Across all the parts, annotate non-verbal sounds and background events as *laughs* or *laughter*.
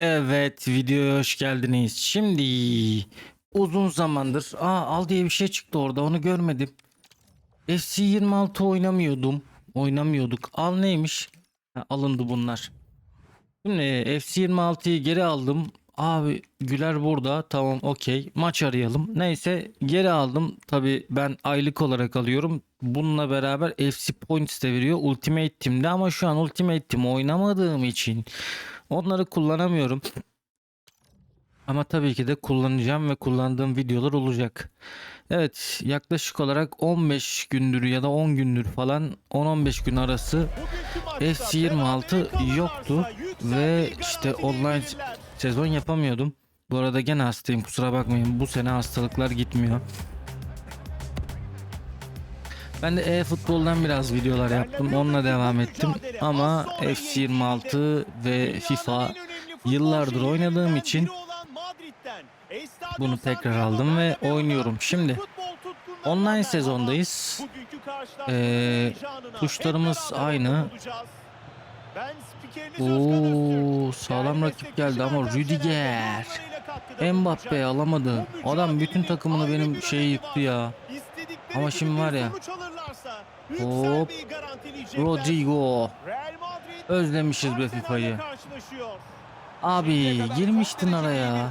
Evet, videoya hoş geldiniz. Şimdi uzun zamandır aa al diye bir şey çıktı orada onu görmedim. FC 26 oynamıyordum. Oynamıyorduk. Al neymiş? Ha, alındı bunlar. Şimdi FC 26'yı geri aldım. Abi Güler burada. Tamam okey. Maç arayalım. Neyse geri aldım. Tabi ben aylık olarak alıyorum. Bununla beraber FC Points de veriyor. Ultimate Team'de ama şu an Ultimate Team oynamadığım için onları kullanamıyorum. Ama tabii ki de kullanacağım ve kullandığım videolar olacak. Evet yaklaşık olarak 15 gündür ya da 10 gündür falan 10-15 gün arası FC 26 yoktu ve işte online sezon yapamıyordum. Bu arada gene hastayım kusura bakmayın. Bu sene hastalıklar gitmiyor. Ben de e-futboldan biraz videolar yaptım. Onunla devam ettim. Ama FC 26 ve FIFA yıllardır oynadığım için bunu tekrar aldım ve oynuyorum. Şimdi online sezondayız. Ee, tuşlarımız aynı. Oo, sağlam rakip geldi ama Rüdiger. Mbappe alamadı. Adam bütün takımını benim şeyi yıktı ya. Ama şimdi var ya. Hop. Rodrigo. Özlemişiz be FIFA'yı. Abi girmiştin araya.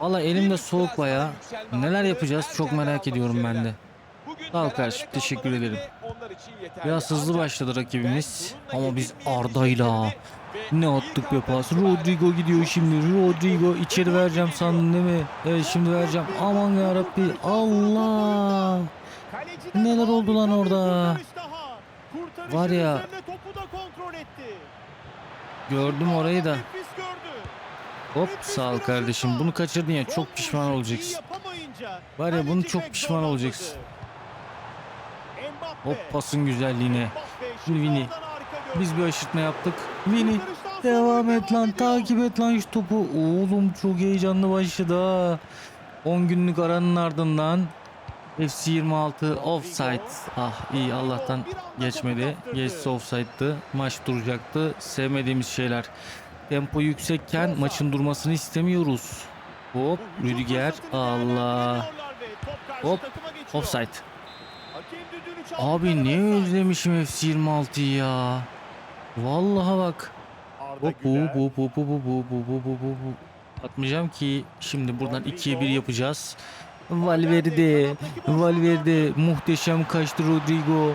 Valla elimde soğuk baya. Neler yapacağız çok merak ediyorum ben de. Sağ kardeşim teşekkür ederim. Biraz hızlı başladı rakibimiz. Ama biz Arda'yla ne attık be pas. Rodrigo gidiyor şimdi. Rodrigo içeri vereceğim sandın değil mi? Evet şimdi vereceğim. Aman ya Rabbi. Allah. Neler oldu lan orada? Var ya. Gördüm orayı da. Hop sağ ol kardeşim. Bunu kaçırdın ya çok pişman olacaksın. Var ya bunu çok pişman olacaksın. Hop pasın güzelliğine. Vini. Biz bir aşırtma yaptık. Vini devam et lan takip et lan şu topu. Oğlum çok heyecanlı başladı ha. 10 günlük aranın ardından FC 26 offside. Ah iyi Allah'tan geçmedi. Geçse offside'dı. Maç duracaktı. Sevmediğimiz şeyler. Tempo yüksekken maçın durmasını istemiyoruz. Hop Rüdiger. Allah. Hop offside. Abi ne özlemişim FC 26'yı ya. Vallahi bak. Hop hop hop hop hop hop hop hop hop hop hop. Atmayacağım ki şimdi buradan 2'ye 1 yapacağız. Valverde, Valverde muhteşem kaçtı Rodrigo.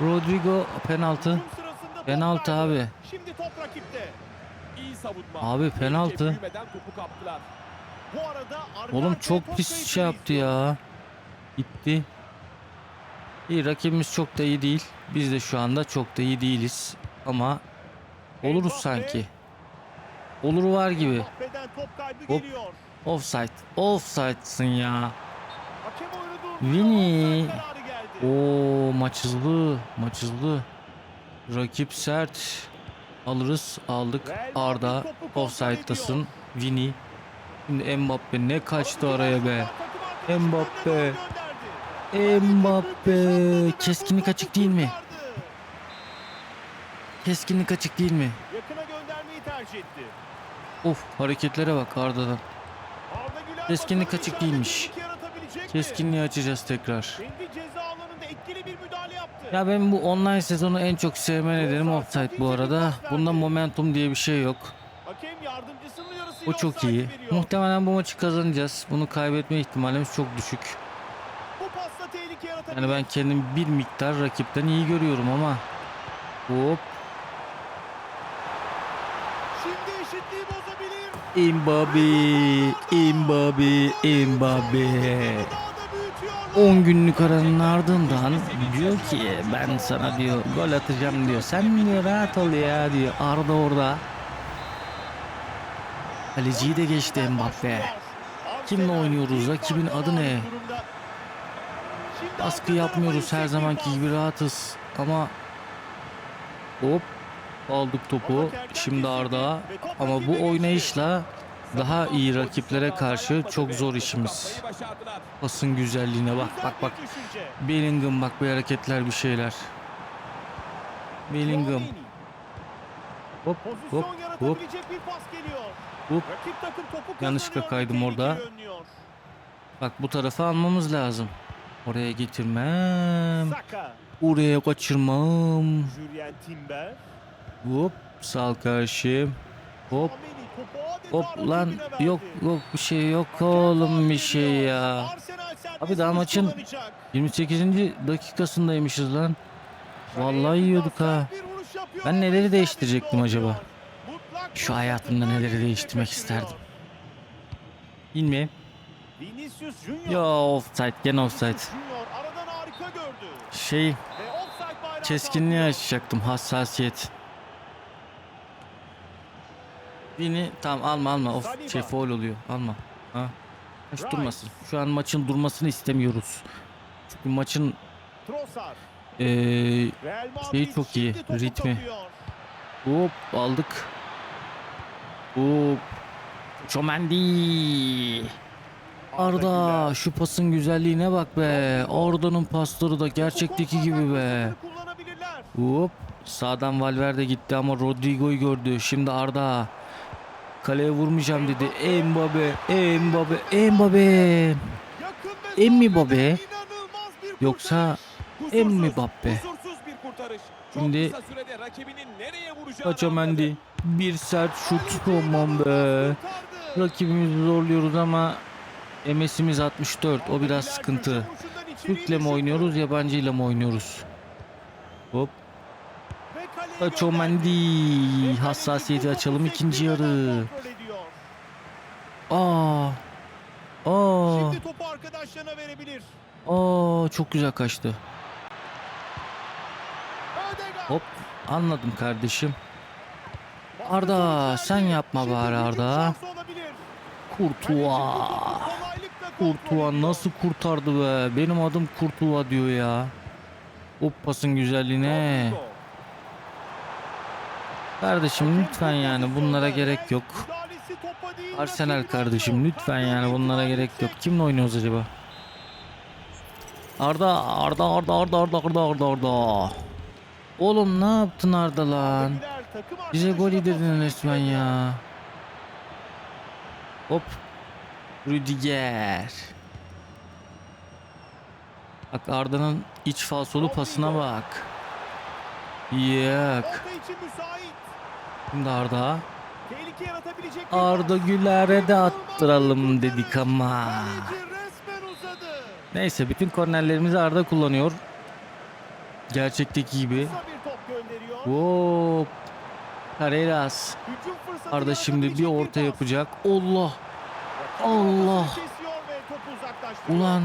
Rodrigo penaltı. Penaltı abi. Şimdi top rakipte. İyi savunma. Abi penaltı. Oğlum çok pis şey yaptı ya. Gitti. İyi rakibimiz çok da iyi değil. Biz de şu anda çok da iyi değiliz. Ama oluruz sanki. Olur var gibi. Hop. Offside. Offside'sın ya. Vini. Oo maç hızlı. Maç hızlı. Rakip sert. Alırız. Aldık. Arda. Offside'dasın. Vini. Şimdi Mbappe ne kaçtı araya be. Mbappe. Mbappe. Keskinlik açık değil mi? Keskinlik açık değil mi? Of hareketlere bak Arda'dan. Keskinlik açık değilmiş. Keskinliği açacağız tekrar. Ya ben bu online sezonu en çok sevme nedenim offside bu arada. Bunda momentum diye bir şey yok. Bu çok iyi. Muhtemelen bu maçı kazanacağız. Bunu kaybetme ihtimalimiz çok düşük. Yani ben kendimi bir miktar rakipten iyi görüyorum ama. Hop. Şimdi eşitliği Daha da büyütüyor. 10 günlük aranın ardından diyor ki ben sana diyor gol atacağım diyor. Sen diyor rahat ol ya diyor. Arda orada. Kaleciyi de geçti Mbappe. Kimle oynuyoruz? Rakibin adı ne? Baskı yapmıyoruz her zamanki gibi rahatız. Ama hop aldık topu. Şimdi Arda. Ama bu oynayışla daha iyi rakiplere karşı çok zor işimiz. Pasın güzelliğine bak bak bak. Bellingham bak bir hareketler bir şeyler. Bellingham. Hop hop hop hop. Yanlışlıkla kaydım orada. Bak bu tarafa almamız lazım. Oraya getirmem. Oraya kaçırmam. Julien Timber. Hop sal karşı. Hop. Hop lan yok yok bir şey yok oğlum bir şey ya. Abi daha maçın 28. dakikasındaymışız lan. Vallahi yiyorduk ha. Ben neleri değiştirecektim acaba? Şu hayatımda neleri değiştirmek isterdim. İnme. Ya offside gene offside. Şey keskinliği açacaktım hassasiyet. Beni tamam alma alma of şey foul oluyor alma. Ha. Rice. durmasın. Şu an maçın durmasını istemiyoruz. Çünkü maçın Madrid Şeyi çok iyi, ritmi. hop aldık. Hop. Çomendi. Arda şu pasın güzelliğine bak be. Arda'nın pasları da gerçekteki gibi be. Hop. Sağdan Valverde gitti ama Rodrigo'yu gördü. Şimdi Arda. Kaleye vurmayacağım dedi. Mbappe, Mbappe, Mbappe. Emmi Babe yoksa Emmi Bappe. Şimdi Kaçamendi bir sert şut aman be. Rakibimizi zorluyoruz ama MS'imiz 64 o biraz sıkıntı. Türk'le mi oynuyoruz yabancıyla mı oynuyoruz? Hop Çomendi hassasiyeti açalım ikinci yarı. Aa. Aa. Şimdi topu arkadaşlarına verebilir. Aa çok güzel kaçtı. Hop anladım kardeşim. Arda sen yapma bari Arda. Kurtuğa. Kurtuğa nasıl kurtardı be? Benim adım Kurtuğa diyor ya. Hop pasın güzelliğine. Kardeşim lütfen yani bunlara gerek yok. Arsenal kardeşim lütfen yani bunlara gerek yok. Kimle oynuyoruz acaba? Arda, Arda, Arda, Arda, Arda, Arda, Arda, Arda. Oğlum ne yaptın Arda lan? Bize gol yedirdin resmen ya. Hop. Rüdiger. Bak Arda'nın iç falsolu pasına bak. Yak. Şimdi Arda. Arda Güler'e de attıralım dedik ama. Neyse bütün kornerlerimizi Arda kullanıyor. Gerçekteki gibi. Hop. Carreras. Arda şimdi bir orta yapacak. Allah. Allah. Ulan.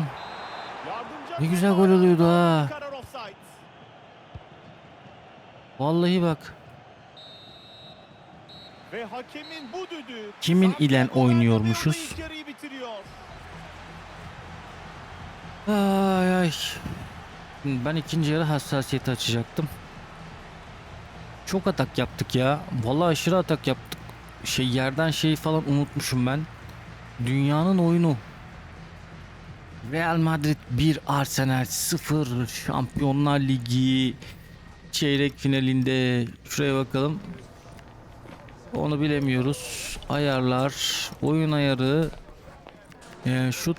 Ne güzel gol oluyordu ha. Vallahi bak. Ve hakemin bu düdüğü Kimin ilen oynuyormuşuz? Ay ay. Ben ikinci yarı hassasiyeti açacaktım. Çok atak yaptık ya. Vallahi aşırı atak yaptık. Şey yerden şeyi falan unutmuşum ben. Dünyanın oyunu. Real Madrid 1 Arsenal 0 Şampiyonlar Ligi çeyrek finalinde şuraya bakalım. Onu bilemiyoruz. Ayarlar, oyun ayarı, e, şut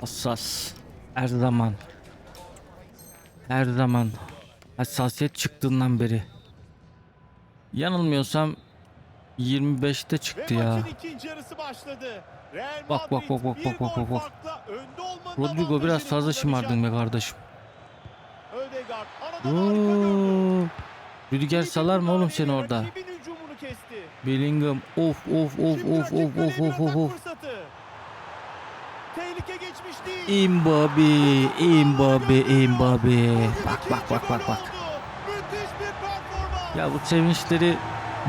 Hassas. Her zaman. Her zaman. Hassasiyet çıktığından beri. Yanılmıyorsam 25'te çıktı Ve ya. Bak, bak, bak, bak, bak, bak, bak, bak. Rodrigo biraz fazla şımardın be kardeşim. Oo. Rüdiger salar mı oğlum seni orada? Bellingham of of of of of of of of of. fırsatı. Tehlike geçmiş değil. Mbappe, Mbappe, Mbappe. Bugün Bak bak bak bak bak. Ya bu sevinçleri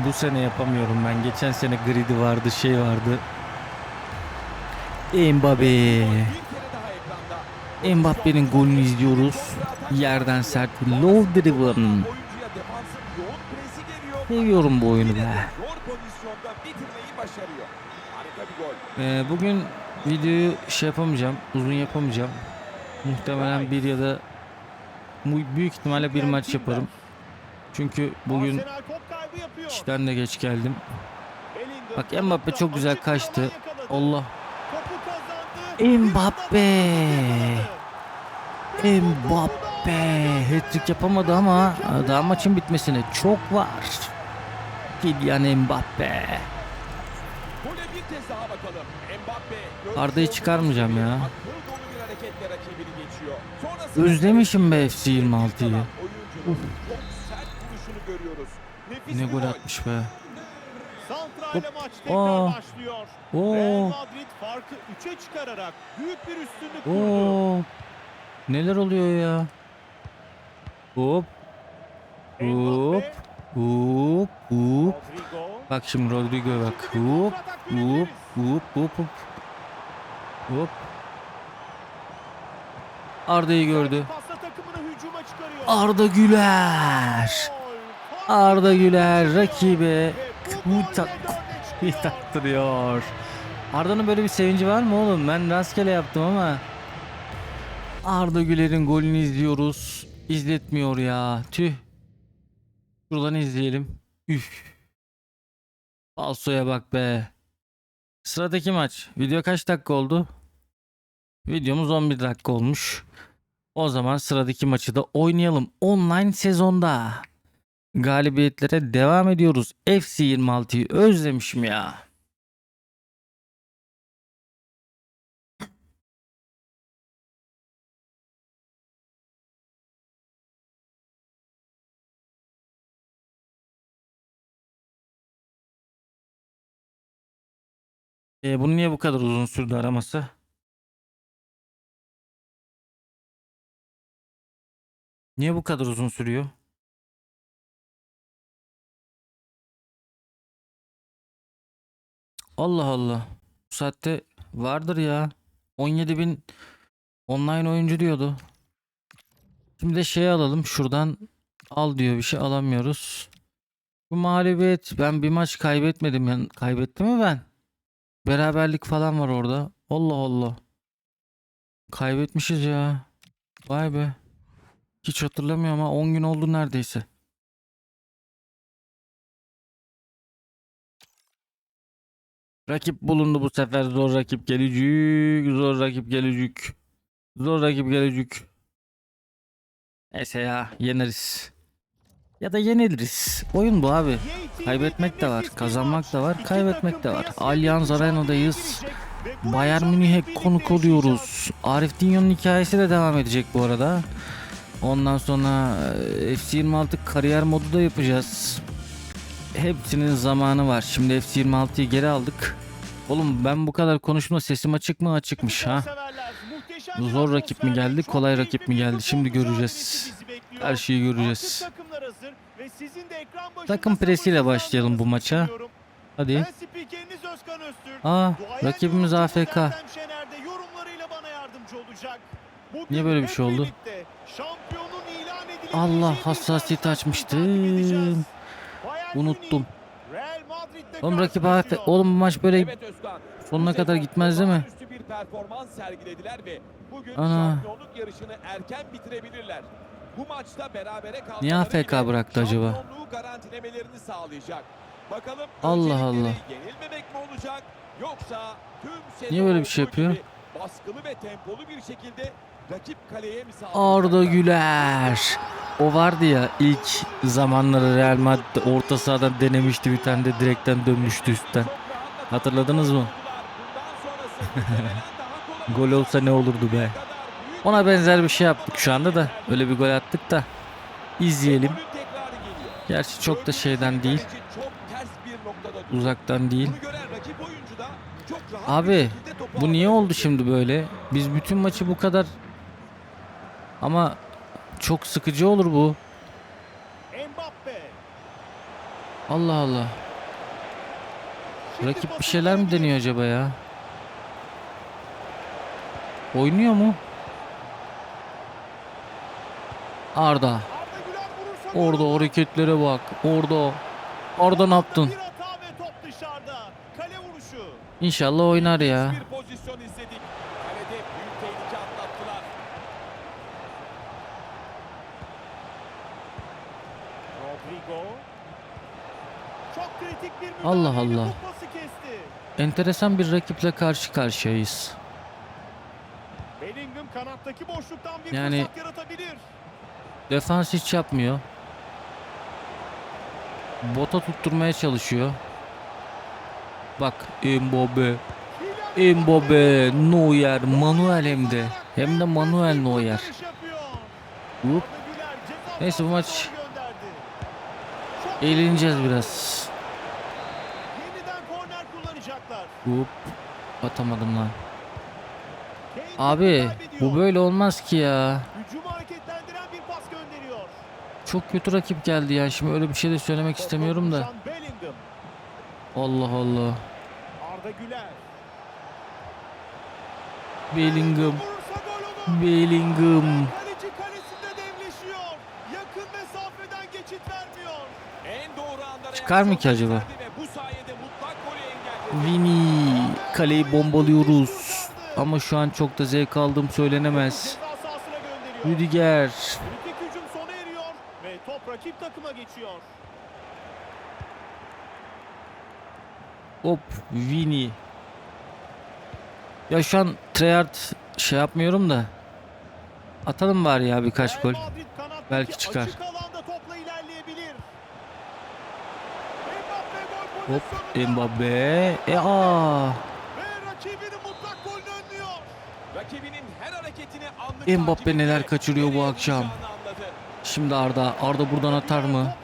bu sene yapamıyorum ben. Geçen sene gridi vardı, şey vardı. Mbappe. Mbappe'nin golünü izliyoruz. Yerden sert bir low geliyor. Seviyorum bu oyunu be. Ee, bugün videoyu şey yapamayacağım, uzun yapamayacağım. Muhtemelen bir ya da büyük ihtimalle bir maç yaparım. Çünkü bugün. İşten de geç geldim. Bak Mbappe çok güzel kaçtı. Allah. Mbappe. Mbappe. Hat-trick yapamadı ama daha maçın bitmesine çok var. Kylian Mbappe. Arda'yı çıkarmayacağım ya. Özlemişim be FC 26'yı. oyuncunun çok sert vuruşunu görüyoruz. Nefis Ne gol atmış be. Santral'le Hop. maç tekrar Aa. başlıyor. Oo. Real Madrid farkı 3'e çıkararak büyük bir üstünlük kurdu. Oo. Neler oluyor ya? Hop hop Mbappe, hop hop. Rodrigo. Bak şimdi Rodrigo bak. Hop hop hop hop hop. Hop. Arda'yı gördü. Pasla takımını hücuma çıkarıyor. Arda Güler. Gol. Arda Güler rakibe bu çıkıyor. taktırıyor. *laughs* Arda'nın böyle bir sevinci var mı oğlum? Ben rastgele yaptım ama. Arda Güler'in golünü izliyoruz. İzletmiyor ya. Tüh. Şuradan izleyelim. Üf. Falsoya bak be. Sıradaki maç. Video kaç dakika oldu? Videomuz 11 dakika olmuş. O zaman sıradaki maçı da oynayalım. Online sezonda. Galibiyetlere devam ediyoruz. FC 26'yı özlemişim ya. E, bunu niye bu kadar uzun sürdü araması? Niye bu kadar uzun sürüyor? Allah Allah. Bu saatte vardır ya. 17 bin online oyuncu diyordu. Şimdi de şey alalım. Şuradan al diyor bir şey alamıyoruz. Bu mağlubiyet. Ben bir maç kaybetmedim. Yani kaybettim mi ben? Beraberlik falan var orada. Allah Allah. Kaybetmişiz ya. Vay be. Hiç hatırlamıyorum ama 10 gün oldu neredeyse. Rakip bulundu bu sefer. Zor rakip gelecek. Zor rakip gelecek. Zor rakip gelecek. Neyse ya yeneriz. Ya da yeniliriz. Oyun bu abi. Kaybetmek de var, kazanmak da var, kaybetmek de var. Allianz Arena'dayız. Bayern Münih'e konuk oluyoruz. Arif Dinyo'nun hikayesi de devam edecek bu arada. Ondan sonra e, FC26 kariyer modu da yapacağız. Hepsinin zamanı var. Şimdi FC26'yı geri aldık. Oğlum ben bu kadar konuşma sesim açık mı açıkmış ha? Zor rakip mi geldi, kolay rakip mi geldi? Şimdi göreceğiz. Her şeyi göreceğiz. Takım presiyle başlayalım bu maça. Hadi. Aa rakibimiz AFK. Niye böyle bir şey oldu? Allah karşılaşmayı açmıştım. Unuttum. Oğlum rakip. AFK. Oğlum bu maç böyle Evet Özkan. sonuna kadar gitmez değil mi? bir performans sergilediler ve bugün Ana. şampiyonluk yarışını erken bitirebilirler. Bu maçta berabere kalmaları Niye AFK bıraktı acaba? Garantilemelerini sağlayacak. Bakalım Allah Allah. yenilmemek mi olacak yoksa tüm Niye böyle bir şey yapıyor? Baskılı ve tempolu bir şekilde Arda Güler. O vardı ya ilk zamanları Real Madrid orta sahadan denemişti bir tane de direkten dönmüştü üstten. Hatırladınız mı? *laughs* Gol olsa ne olurdu be. Ona benzer bir şey yaptık şu anda da. Öyle bir gol attık da. İzleyelim. Gerçi çok da şeyden değil. Uzaktan değil. Abi bu niye oldu şimdi böyle? Biz bütün maçı bu kadar ama çok sıkıcı olur bu. Allah Allah. Rakip bir şeyler mi deniyor acaba ya? Oynuyor mu? Arda. Orada hareketlere bak. Orada. Arda ne yaptın? İnşallah oynar ya. Bir pozisyon izledik. Kalede büyük tehlike atlattılar. Rodrigo. Çok kritik bir Allah Allah. Enteresan bir rakiple karşı karşıyayız. Bellingham kanattaki boşluktan bir Yani- yaratabilir. Defans hiç yapmıyor. Bota tutturmaya çalışıyor. Bak Mbappe. Mbappe, Neuer, Manuel hem de. Hem de Manuel Neuer. Hop. Neyse bu maç eğleneceğiz biraz. Hop. Atamadım lan. Abi bu böyle olmaz ki ya. Hücumu hareketlendiren bir pas gönderiyor. Çok kötü rakip geldi ya. Şimdi öyle bir şey de söylemek istemiyorum da. Allah Allah. Arda Güler. Bellingham. Bellingham. Kaleci kalesinde devleşiyor. Yakın mesafeden geçit vermiyor. En doğru anda Çıkar mı ki acaba? Vini. Kaleyi bombalıyoruz. Ama şu an çok da zevk aldığım söylenemez. Rüdiger. Hop Vini. Ya şu an Treyarch şey yapmıyorum da. Atalım var ya birkaç gol. Belki çıkar. Hop Mbappe. E aa. Mbappe neler kaçırıyor bu akşam. Şimdi Arda. Arda buradan atar mı?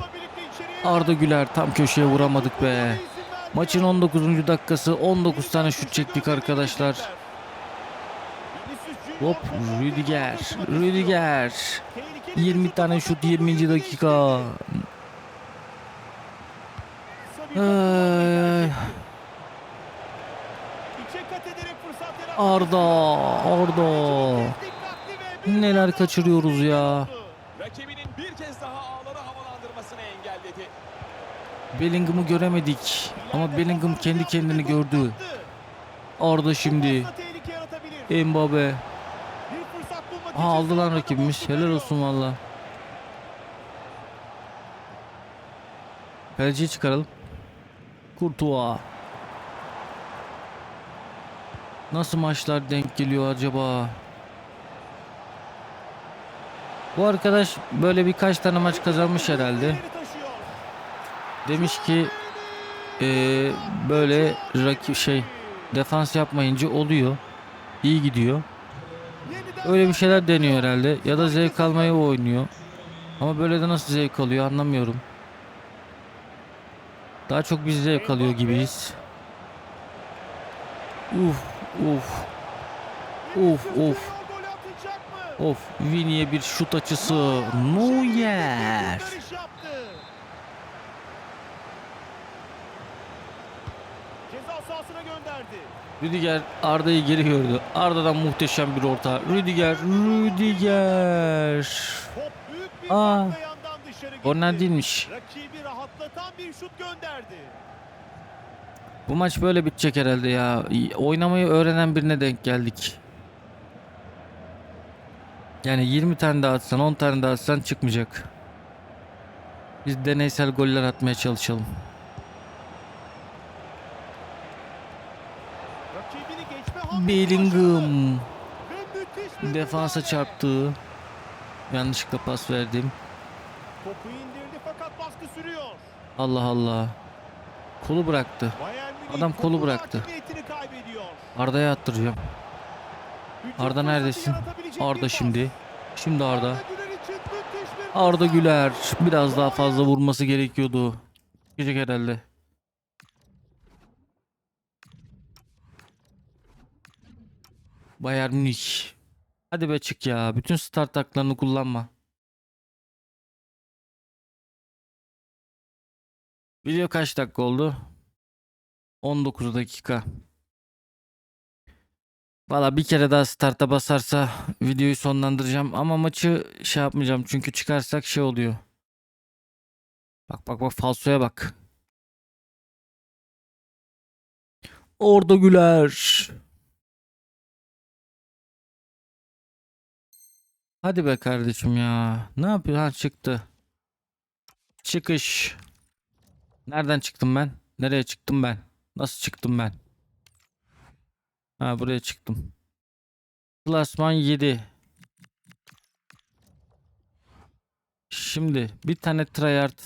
Arda Güler tam köşeye vuramadık be. Maçın 19. dakikası 19 tane şut çektik arkadaşlar. Hop Rüdiger. Rüdiger. Tehlikeli bir 20 şut tane şut topu 20. yine dakika. Arda. Arda. Neler kaçırıyoruz ya. Rakibinin bir kez daha ağları havalandırmasını engelledi. Bellingham'ı göremedik. Ama Bellingham kendi kendini gördü. Arda şimdi. Mbappe. Ha aldı lan rakibimiz. Helal olsun valla. Kaleciyi çıkaralım. Kurtuğa. Nasıl maçlar denk geliyor acaba? Bu arkadaş böyle birkaç tane maç kazanmış herhalde. Demiş ki eee, böyle rakip şey defans yapmayınca oluyor. İyi gidiyor. Öyle bir şeyler deniyor herhalde. Ya da zevk almaya oynuyor. Ama böyle de nasıl zevk alıyor anlamıyorum. Daha çok biz zevk alıyor gibiyiz. Uf uf of, Junior of. Vini'ye bir şut açısı. Neuer. Rüdiger Arda'yı geri gördü. Arda'dan muhteşem bir orta. Rüdiger, Rüdiger. Aa. Korner değilmiş. Rakibi rahatlatan bir şut gönderdi. Bu maç böyle bitecek herhalde ya. Oynamayı öğrenen birine denk geldik. Yani 20 tane daha atsan 10 tane daha atsan çıkmayacak. Biz deneysel goller atmaya çalışalım. Bellingham defansa çarptı. Yanlışlıkla pas verdim. Topu indirdi fakat baskı sürüyor. Allah Allah. Kolu bıraktı. Adam kolu bıraktı. Arda'ya attıracağım. Arda neredesin? Arda şimdi. Şimdi Arda. Arda Güler biraz daha fazla vurması gerekiyordu. Çıkacak herhalde. Bayern Münih. Hadi be çık ya. Bütün start haklarını kullanma. Video kaç dakika oldu? 19 dakika. Valla bir kere daha starta basarsa videoyu sonlandıracağım ama maçı şey yapmayacağım çünkü çıkarsak şey oluyor. Bak bak bak falsoya bak. Orada Güler. Hadi be kardeşim ya. Ne yapıyor? Ha çıktı. Çıkış. Nereden çıktım ben? Nereye çıktım ben? Nasıl çıktım ben? Ha buraya çıktım. Klasman 7. Şimdi bir tane tryhard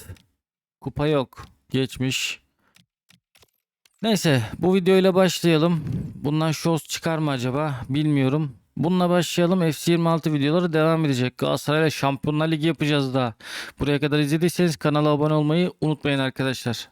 kupa yok. Geçmiş. Neyse bu videoyla başlayalım. Bundan shows çıkar mı acaba? Bilmiyorum. Bununla başlayalım. FC26 videoları devam edecek. Galatasaray'la Şampiyonlar Ligi yapacağız daha. Buraya kadar izlediyseniz kanala abone olmayı unutmayın arkadaşlar.